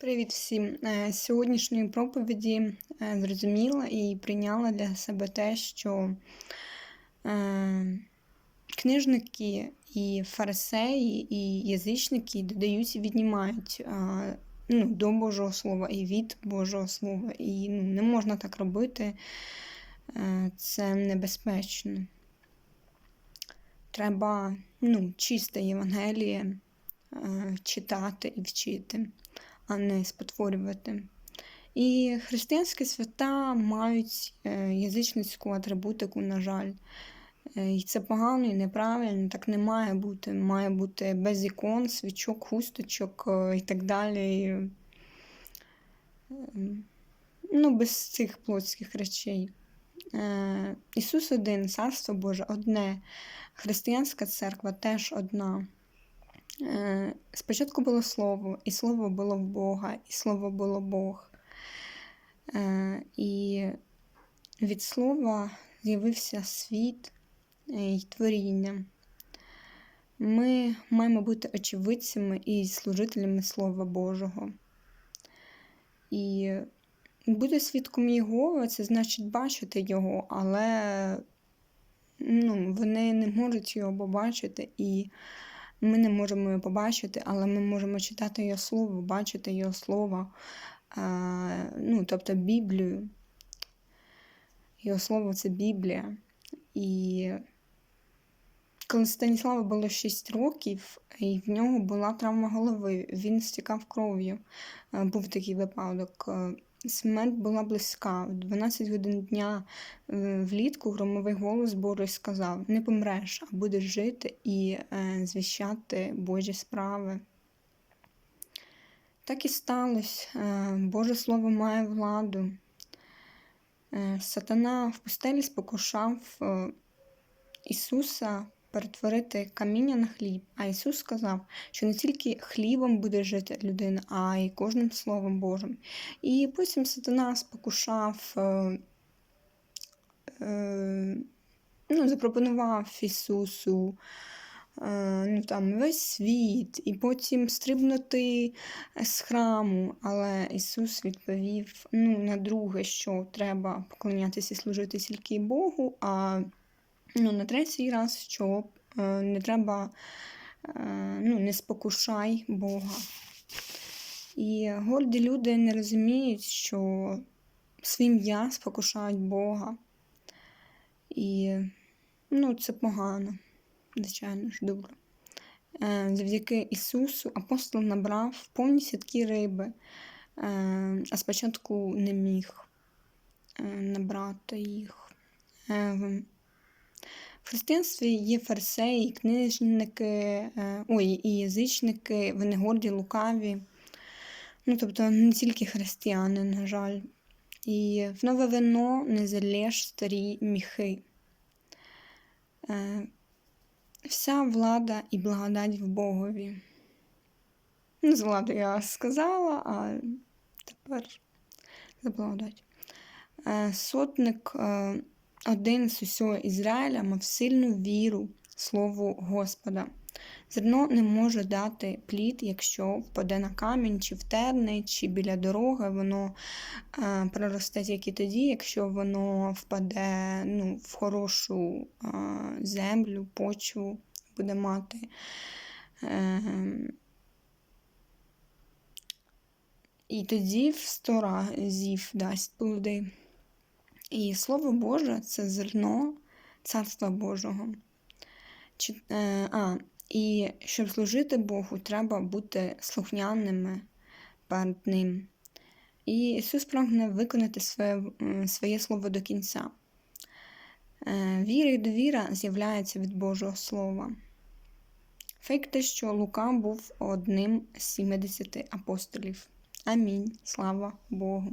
Привіт всім! Е, З сьогоднішньої проповіді е, зрозуміла і прийняла для себе те, що е, книжники і фарисеї, і язичники додають і віднімають е, ну, до Божого Слова і від Божого Слова. І ну, не можна так робити, Е, це небезпечно. Треба ну, чисте Євангеліє е, читати і вчити а не спотворювати. І християнські свята мають е, язичницьку атрибутику, на жаль. Е, і це погано і неправильно, так не має бути. Має бути без ікон, свічок, хусточок е, і так далі. Ну, без цих плотських речей. Ісус один, Царство Боже одне, християнська церква теж одна. Е, спочатку було слово, і слово було в Бога, і слово було Бог. Е, і від слова з'явився світ е, і творіння. Ми маємо бути очевидцями і служителями Слова Божого. І бути свідком Його, це значить бачити Його, але ну, вони не можуть його побачити. і ми не можемо його побачити, але ми можемо читати його слово, бачити його слово, ну, тобто Біблію. Його слово це Біблія. І коли Станіславу було 6 років, і в нього була травма голови, він стікав кров'ю. Був такий випадок. Смерть була близька. В 12 годин дня е, влітку громовий голос Божий сказав: Не помреш, а будеш жити і е, звіщати Божі справи. Так і сталося. Е, Боже Слово має владу. Сатана в пустелі спокушав Ісуса перетворити каміння на хліб. А Ісус сказав, що не тільки хлібом буде жити людина, а й кожним Словом Божим. І потім сатана спокушав, е, е, ну, запропонував Ісусу. Е, ну, там, Весь світ, і потім стрибнути з храму. Але Ісус відповів ну, на друге, що треба поклонятися і служити тільки Богу, а Ну, на третій раз, що е, не треба, е, ну, не спокушай Бога. І горді люди не розуміють, що своїм я спокушають Бога. І ну, це погано, звичайно ж, добре. Е, завдяки Ісусу апостол набрав повні сітки риби, а спочатку не міг набрати їх. В християнстві є фарисеї, книжники, е, ой, і язичники, вони горді, лукаві. Ну, тобто не тільки християни, на жаль. І в нове вино не залєш старі міхи. Е, вся влада і благодать в Богові. Ну, з владу я сказала, а тепер за благодать. Е, сотник один з усього Ізраїля мав сильну віру Слову Господа. Зерно не може дати плід, якщо впаде на камінь, чи в терни, чи біля дороги, воно е, проросте тільки тоді, якщо воно впаде ну, в хорошу е, землю, почву буде мати. Е, і тоді в сто разів дасть плоди. І Слово Боже це зерно Царства Божого. Е, а, І щоб служити Богу, треба бути слухняними перед Ним. І Ісус прагне виконати своє своє слово до кінця. Е, віра і довіра з'являється від Божого Слова. Фейк те, що Лука був одним з 70 апостолів. Амінь. Слава Богу.